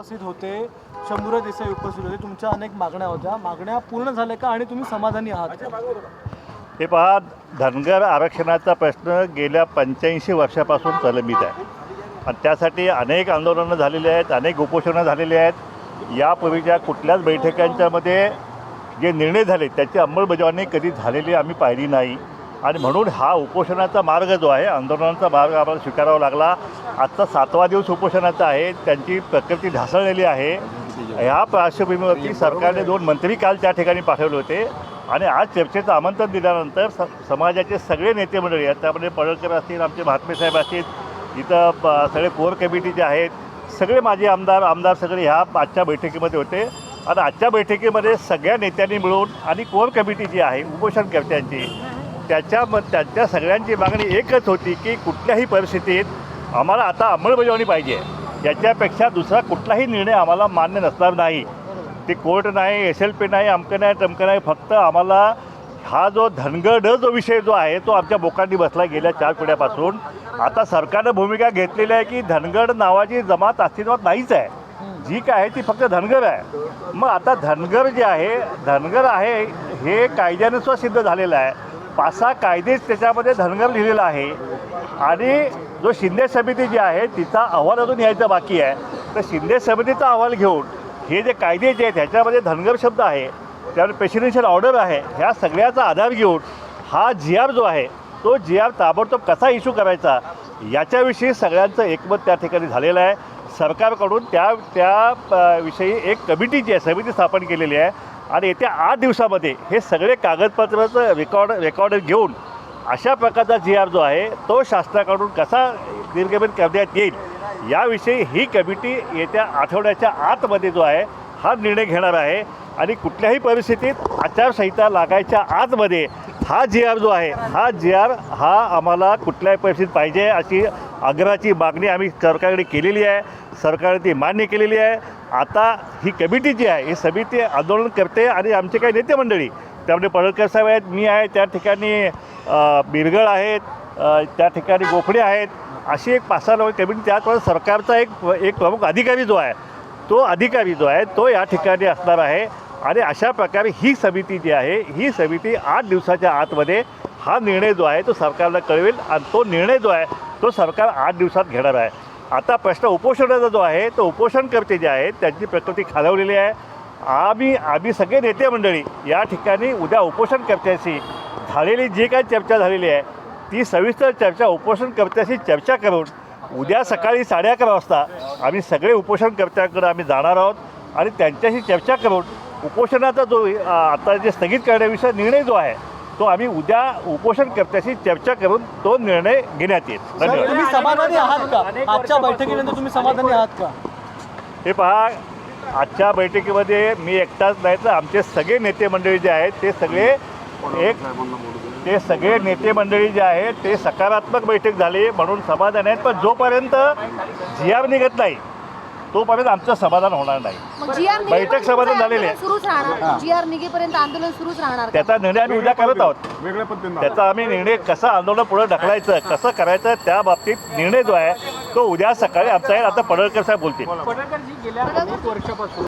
उपस्थित होते शंभूराज देसाई उपस्थित होते तुमच्या अनेक मागण्या होत्या. मागण्या पूर्ण झाल्या का आणि तुम्ही समाधानी आहात? हे पहा धनगर आरक्षणाचा प्रश्न गेल्या पंच्याऐंशी वर्षापासून प्रलंबित आहे. आणि त्यासाठी अनेक आंदोलनं झालेली आहेत अनेक उपोषणं झालेली आहेत. यापूर्वीच्या कुठल्याच बैठकांच्यामध्ये जे निर्णय झाले त्याची अंमलबजावणी कधी झालेली आम्ही पाहिली नाही. आणि म्हणून हा उपोषणाचा मार्ग जो आहे आंदोलनाचा मार्ग आम्हाला स्वीकारावा लागला. आजचा सातवा दिवस उपोषणाचा आहे त्यांची प्रकृती ढासळलेली आहे. ह्या पार्श्वभूमीवरती सरकारने दोन मंत्री काल त्या ठिकाणी पाठवले होते. आणि आज चर्चेचं आमंत्रण दिल्यानंतर स समाजाचे सगळे नेते मंडळी आहेत त्यामध्ये पडळकर असतील आमचे महात्मे साहेब असतील इथं प- सगळे कोर कमिटी जे आहेत सगळे माझे आमदार आमदार सगळे ह्या आजच्या बैठकीमध्ये होते. आणि आजच्या बैठकीमध्ये सगळ्या नेत्यांनी मिळून आणि कोर कमिटी जी आहे उपोषणकर्त्यांची त्याच्या म त्यांच्या सगळ्यांची मागणी एकच होती की कुठल्याही परिस्थितीत आम्हाला आता अंमलबजावणी पाहिजे. याच्यापेक्षा दुसरा कुठलाही निर्णय आम्हाला मान्य नसणार नाही. ते कोर्ट नाही एस एल पी नाही अमकं नाही टमकं नाही फक्त आम्हाला हा जो धनगड जो विषय जो आहे तो आमच्या बोकांनी बसला गेल्या चार पिढ्यापासून. आता सरकारनं भूमिका घेतलेली आहे की धनगड नावाची जमात अस्तित्वात नाहीच आहे. जी काय आहे ती फक्त धनगर आहे. मग आता धनगर जे आहे धनगर आहे हे कायद्यानुसार सिद्ध झालेलं आहे. पाच सहा कायदेच त्याच्यामध्ये धनगर लिहिलेला आहे. आणि जो शिंदे समिती जी आहे तिचा अहवाल अजून यायचा बाकी आहे. तर शिंदे समितीचा अहवाल घेऊन हे जे कायदे जे आहेत ह्याच्यामध्ये धनगर शब्द आहे त्यावर प्रेसिडेन्शियल ऑर्डर आहे ह्या सगळ्याचा आधार घेऊन हा जी आर जो आहे तो जी आर ताबडतोब कसा इश्यू करायचा याच्याविषयी सगळ्यांचं एकमत त्या ठिकाणी झालेलं आहे. सरकारकडून त्या त्या विषयी एक कमिटी जी आहे समिती स्थापन केलेली आहे. आणि येत्या आठ दिवसामध्ये हे सगळे कागदपत्राचं रेकॉर्ड रेकॉर्ड घेऊन अशा प्रकारचा जी आर जो आहे तो शासनाकडून कसा निर्गमित करण्यात येईल याविषयी ही कमिटी येत्या आठवड्याच्या आतमध्ये जो आहे हा निर्णय घेणार आहे. आणि कुठल्याही परिस्थितीत आचारसंहिता लागायच्या आतमध्ये हा जी आर जो आहे हा जी आर हा आम्हाला कुठल्याही परिस्थितीत पाहिजे अशी आग्रहाची मागणी आम्ही सरकारकडे केलेली आहे. सरकारने ती मान्य केलेली आहे. आता ही कमिटी जी आहे ही समिती आंदोलन करते आणि आमचे काही नेते मंडळी त्यामध्ये पडळकर साहेब आहेत मी आहे त्या ठिकाणी बिरगड बिरगळ आहेत त्या ठिकाणी गोखडे आहेत. अशी एक पाच सहा कमिटी त्याचप्रमाणे सरकारचा एक एक प्रमुख अधिकारी जो आहे तो अधिकारी जो आहे तो या ठिकाणी असणार आहे. आणि अशा प्रकारे ही समिती जी आहे ही समिती आठ दिवसाच्या आतमध्ये हा निर्णय जो आहे तो सरकारला कळवेल. आणि तो निर्णय जो आहे तो सरकार आठ दिवसात घेणार आहे. आता प्रश्न उपोषणाचा जो आहे तो उपोषणकर्ते जे आहेत त्यांची प्रकृती खालवलेली आहे. आम्ही आम्ही सगळे नेते मंडळी या ठिकाणी उद्या उपोषणकर्त्याशी झालेली जी काही चर्चा झालेली आहे ती सविस्तर चर्चा उपोषणकर्त्याशी चर्चा करून उद्या सकाळी साडे अकरा वाजता आम्ही सगळे उपोषणकर्त्यांकडे आम्ही जाणार आहोत आणि त्यांच्याशी चर्चा करून उपोषणाचा जो आता जे स्थगित करण्याविषयी निर्णय जो आहे तो आम्ही उद्या उपोषणकर्त्याशी चर्चा करून तो निर्णय घेण्यात येईल. धन्यवाद. तुम्ही समाधानी आहात का? आजच्या बैठकीनंतर तुम्ही समाधानी आहात का? हे पहा आजच्या बैठकीमध्ये मी एकटाच नाही तर आमचे सगळे नेते मंडळी जे आहेत ते सगळे एक ते सगळे नेते मंडळी जे आहेत ते सकारात्मक बैठक झाली म्हणून समाधान आहेत पण जोपर्यंत जी आर निघत नाही तोपर्यंत आमचं समाधान होणार नाही. बैठक समाधान झालेली आहे. सुरूच राहणार. जी आर निघेपर्यंत आंदोलन सुरूच राहणार का? त्याचा निर्णय आम्ही उद्या करत आहोत. त्याचा आम्ही निर्णय कसा आंदोलन पुढे ढकलायचं कसं करायचं त्या बाबतीत निर्णय जो आहे तो उद्या सकाळी आमचा आहे. आता पडळकर साहेब बोलतील.